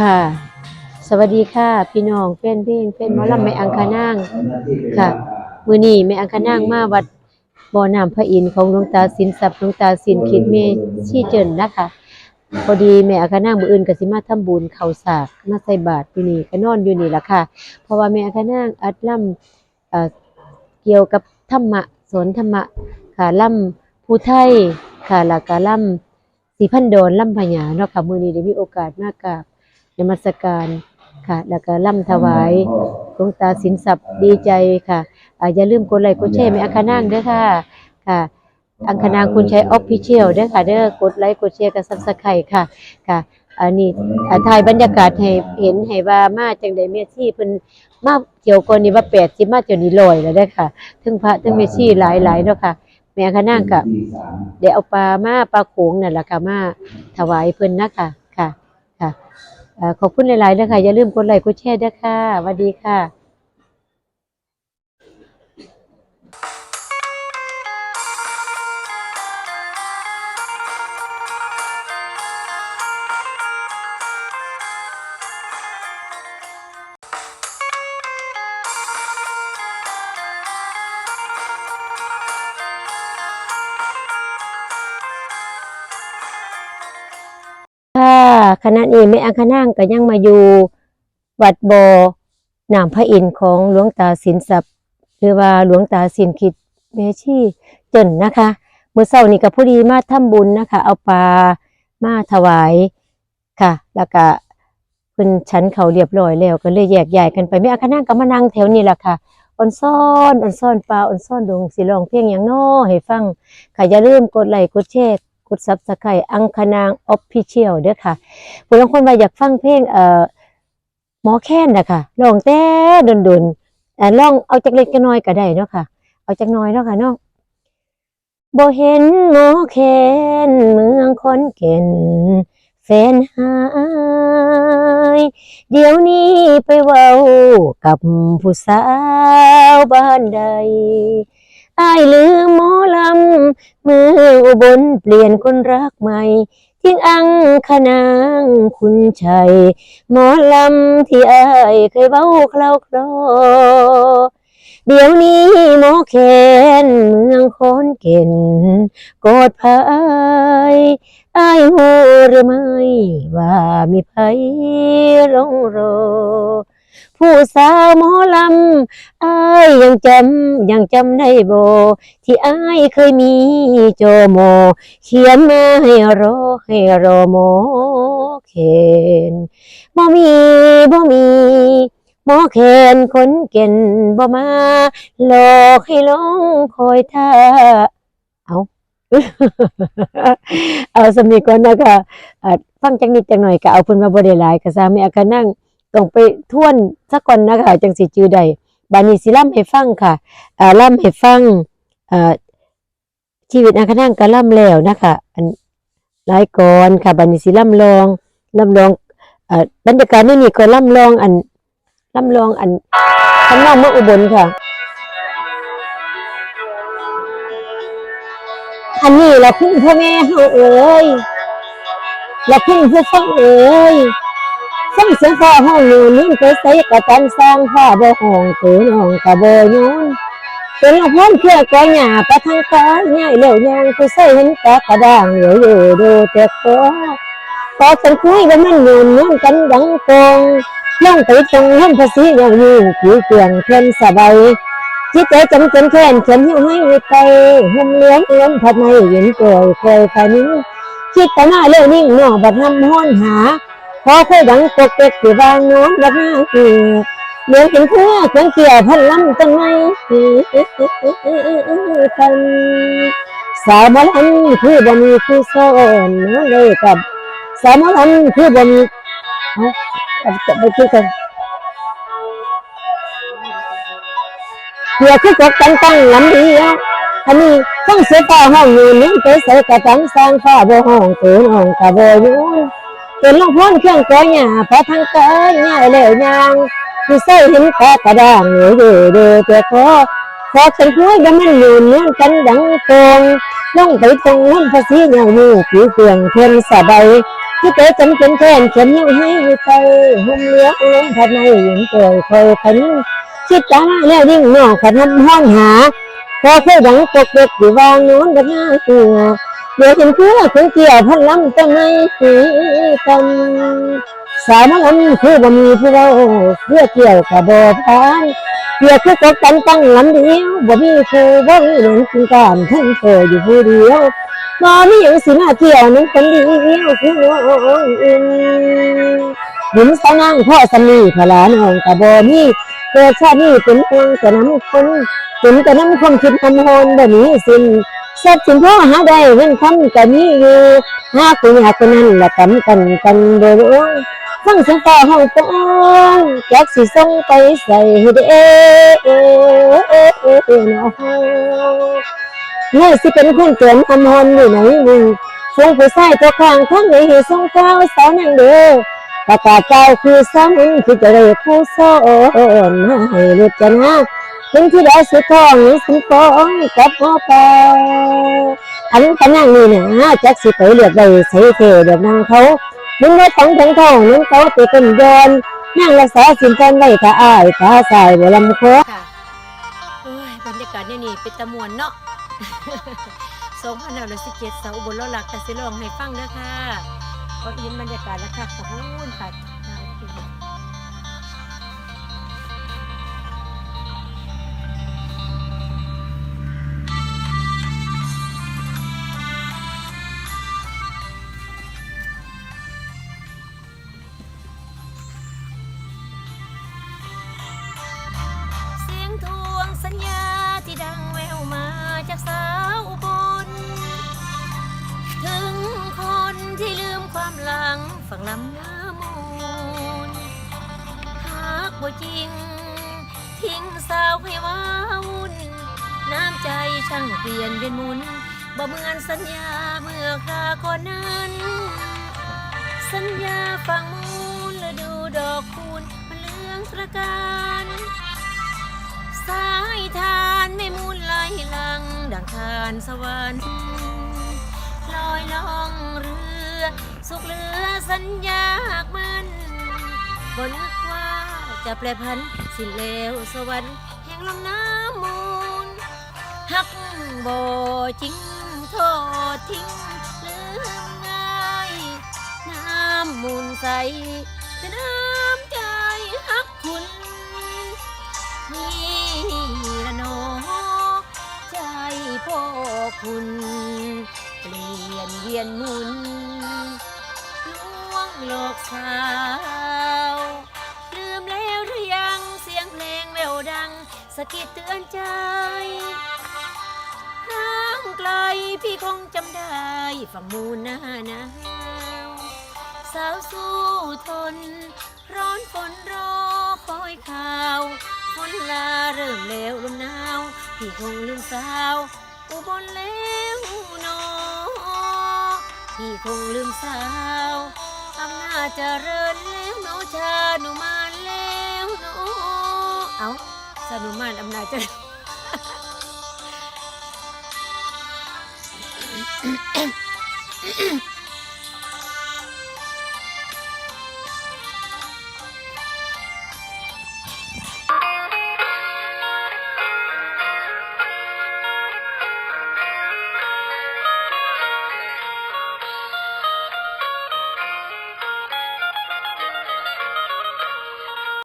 ค่ะ สวัสดีค่ะ พี่น้องแฟนเพลงแฟนมอลำแม่อังคานางค่ะ มือนี้แม่อังคานางมาวัดบ่อน้ำพระอินทร์ของหลวงตาสินทรัพย์หลวงตาสินคิดเมชีเจินนะคะพอดีแม่อังคานางมืออื่นก็สิมาทำบุญเข้าสากมาใส่บาตรอยู่นี่ก็นอนอยู่นี่ละค่ะ เพราะว่าแม่อังคานางอัดล่ำเกี่ยวกับธรรมะสอนธรรมะค่ะล่ำผู้ไทยค่ะแล้วก็ล่ำสีพันโดนล่ำพญาเนาะค่ะมือนี้ได้มีโอกาสมากราบ นมัสการค่ะ แล้วก็ล่ำถวายหลวงตาสินทรัพย์ดีใจค่ะอ่าอย่าลืมกดไลค์กดแชร์แม่อังคานางเด้อค่ะ ค่ะ อังคณางคุณใช้ออฟฟิเชียลเด้อค่ะเด้อกดไลค์กดแชร์กับซับสไครต์ค่ะ ค่ะ อันนี้อ่าถ่ายบรรยากาศให้เห็นให้ว่ามาจังได๋เมสซี่เพิ่นมาเกี่ยวก่อนนี่ว่า80มาจนนี่ร้อยแล้วเด้อค่ะถึงพระถึงเมสซี่หลายๆเนาะค่ะแม่อังคณางก็ได้เอาปลามาปลาโขงนั่นล่ะค่ะมาถวายเพิ่นนะคะค่ะค่ะเอ่อ ขอบคุณหลายๆเด้อค่ะ อย่าลืมกดไลค์กดแชร์ด้วยค่ะสวัสดีค่ะ ขณะนี้แม่อังคณางก็ยังมาอยู่วัดบ่อน้ำพระอินทร์ของหลวงตาสินทรัพย์หรือว่าหลวงตาสินคิดเมชีเจินนะคะเมื่อเช้านี้ก็พอดีมาทำบุญนะคะ เอาปลามาถวายค่ะ แล้วก็เพิ่นชั้นเขาเรียบร้อยแล้วก็เลยแยกย้ายกันไปแม่อังคณางก็มานั่งแถวนี้แหละค่ะออนซ่อนออนซ่อนปลาออนซ่อนดงสิร้องเพลงอย่างน้อให้ฟังค่ะอย่าลืมกดไลค์กดแชร์ กดซับสไครต์อังคณางออฟฟิเชียลเด้อค่ะผู้บางคนว่าอยากฟังเพลงเอ่อหมอแค้นนะคะลองแต่ดนๆเอ่อลองเอาจักเล็กจักน้อยก็ได้เนาะค่ะ เอาจักน้อยเนาะค่ะเนาะบ่เห็นหมอแค้นเมืองคอนแก่นแฟนหายเดี๋ยวนี้ไปเว้ากับผู้สาวบ้านใด อายลืมหมอลำ มืออุบลเปลี่ยนคนรักใหม่ ทิ้งอังขนางคุณชัย หมอลำที่อายเคยเบ้าเคลาคลอเดี๋ยวนี้หมอแคนเมืองคอนเก่นกอดภายอายหูหรือไม่ว่ามีไผร้องรอ ผู้สาวหมอลำอายยังจำยังจำได้บ่ที่อายเคยมีโจโม เขียนมาให้รอให้รอหมเคนบ่มีบ่มีหมอเคนคนเก่นบ่มาหลอกให้ลงคอยท่าเอาเอาสำนีก่อนนะคะฟังจังนิดจังหน่อยก็เอาเพิ่นมาบ่ได้หลายก็สาม่อาการนั่ง ต้องไปท่วนสักก่อนนะคะจังสิจือใดบานีสิล่ำให้ฟังค่ะอ่าล่ำให้ฟังอ่าชีวิตอาคนั่งก็ล่ำแล้วนะคะอันหลายก่อนค่ะบานีสิล่ำลองล่ำลองอ่าบรรยากาศนี่นี่ก็ล่ำลองอันล่ำลองอันทำนองเมืองอุบลค่ะ อันนี้เราพึ่งพ่อแม่เฮาเอ้ยเราพึ่งผู้ฟังเอ้ย ฟังเสียงฟ้าห้องอยู่นิ่งไปใส่กระตันสร้างฟ้าบ่ห้องตัวน้องกะบ่ยอนเป็นละพ้นเครือก้อยหญ้าไปทางกายง่ายเร็วยางผู้ใส่เห็นตากระด้างเหลียวอยู่ดูแต่ขอขอสันคุยว่ามันอยู่นอนกันดังกองล่องไปตรงเห็นภาษีอย่างอยู่ผิวเปลี่ยนเพิ่นสบายจิตใจจำจนแค้นเขียนหิ้วให้ไปหุ่มเลี้ยงเอื้อมผัดไม่เห็นเกยเคยพานิ้งคิดแต่หน้าเลี้ยวนิ่งหน่อบัดน้ำห้อนหา พอเคยดังตกเก็กที่บางน้นบัดหน้าคือเหมือนเป็นเพื่อเขียนเกี่ยวพันลำจังไงคันสาวมลันคือบ่มีคือซ่อนน้องเลยกับสาวมลันคือบ่มีเอาจะไปคือกันเพื่อคือจกกันตั้งลำเดียวอันนี้ต้องเสียฟ้าห้องอยู่นิ่งไปใส่กระตังสร้างฟ้าบ่ห้องเตัวน้องกะบ่ยู่ง เป็นลงพ้นเครื่องก้อยหญ้าพอทางกายง่ายแล้วยางคือใส่หินตากระด้างเหนียวอยู่เดือแต่ขอขอฉันคุยกันมันอยู่เนื่องกันดังตรงลงไปตรงนั้นภาษีเหนียวอยู่ผิวเปลืองเพื่อนสบายที่เตจำเป็นแทนเข็มยังให้ไปหุ่มเหลือลมพัดในหยังเกยคอยพันคิดตามาแล้วยิ่งนอกขนห้องหาพอเคยดังตกเด็กอยู่วางโน้นกับหน้าเสือ เดี๋ยวเห็นเพื่อถึงเกี่ยวพันลำต้นไม้สีกันสามาลำคือบ่มีผู้เราเพื่อเกี่ยวกับบ่พานเกี่ยวคือตกกันตั้งลำเดียวบ่มีครูบ่มีหลงจึงการทั้งเธออยู่ผู้เดียวบ่มีหยังสิมาเกี่ยวนั้นคนเดียวคือน้องอินหนุนสาวนางพ่อสามีพลานองกับบ่มีเกิดชาตินี้เป็นห่วงแต่น้ำคนถึงแต่น้ำความคิดคำโหนแบบนี้สิ้น ทรัพย์สินพ่อหาได้เงินคำก็มีอยู่หาคุณหาคนนั้นละกำกันกันโดยรวมฟังเสียงฟ้าห้องป้องจักสิส่งไปใส่เด้อน้องเมื่อสิเป็นคนเตือนคำโหนอยู่ไหนมึงฟงผู้ชายตัวข้างทั้งในหตุส่งเก้าสาวนั่งเด้อประกาศเจ้าคือสามุนคือจะได้ผู้สอนให้รู้จักนะาถึงที่ได้สุดท้องนี่สิฟองกับพ่อปาอันกำลังนี่นะจักสิไปเลือกได้ใส่เทเดือกนางเขามึงว่าต้องทั้งทองนั้นเขาเตเป็นยนนั่งรักษาสินกันไว้ถ้าอายถ้าสายบ่ลำคค่ะโอ้ยบรรยากาศเนี่ยนี่เป็นตะมวนเนาะสองพันห้าร้อยสิบเจ็ดสาวอุบลราหลักแต่สิลองให้ฟังเด้อค่ะก็เห็นบรรยากาศแล้วค่ะขอบคุณค่ะ จากสาวอุบล ถึงคนที่ลืมความหลังฝั่งลำน้ำมูลหากบ่จริง ทิ้งสาวให้ว้าวุ่น น้ำใจช่างเปลี่ยนเป็นมุนบ่เหมือนสัญญาเมื่อคราก่อนนั้น สัญญาฟังมูลและดูดอกคูณมันเลืองตระการ ลังดังทานสวรรค์ลอยล่องเรือ สุขเหลือสัญญาหากมันบนนึกว่าจะแปรพันสิ้นเลวสวรรค์แห่งลำน้ำมูลหักบ่จริงโทษทิ้งลืมง่ายน้ำมูลใสแต่น้ำใจหักคุณนี่ พ่อคุณ เปลี่ยนเวียนหมุนล่วงโลกสาว ลืมแล้วหรือยังเสียงเพลงแววดังสะกิดเตือนใจห่างไกลพี่คงจำได้ฝั่งมูลหน้าหนาวสาวสู้ทน ร้อนฝนรอคอยข่าวฝนลาเริ่มแล้วลมหนาว พี่คงลืมสาว อุบลแล้วหนอพี่คงลืมสาวอำนาจเจริญแล้วหนอชาหนุมานแล้วหนอเอาชาหนุมานอำนาจเจริญ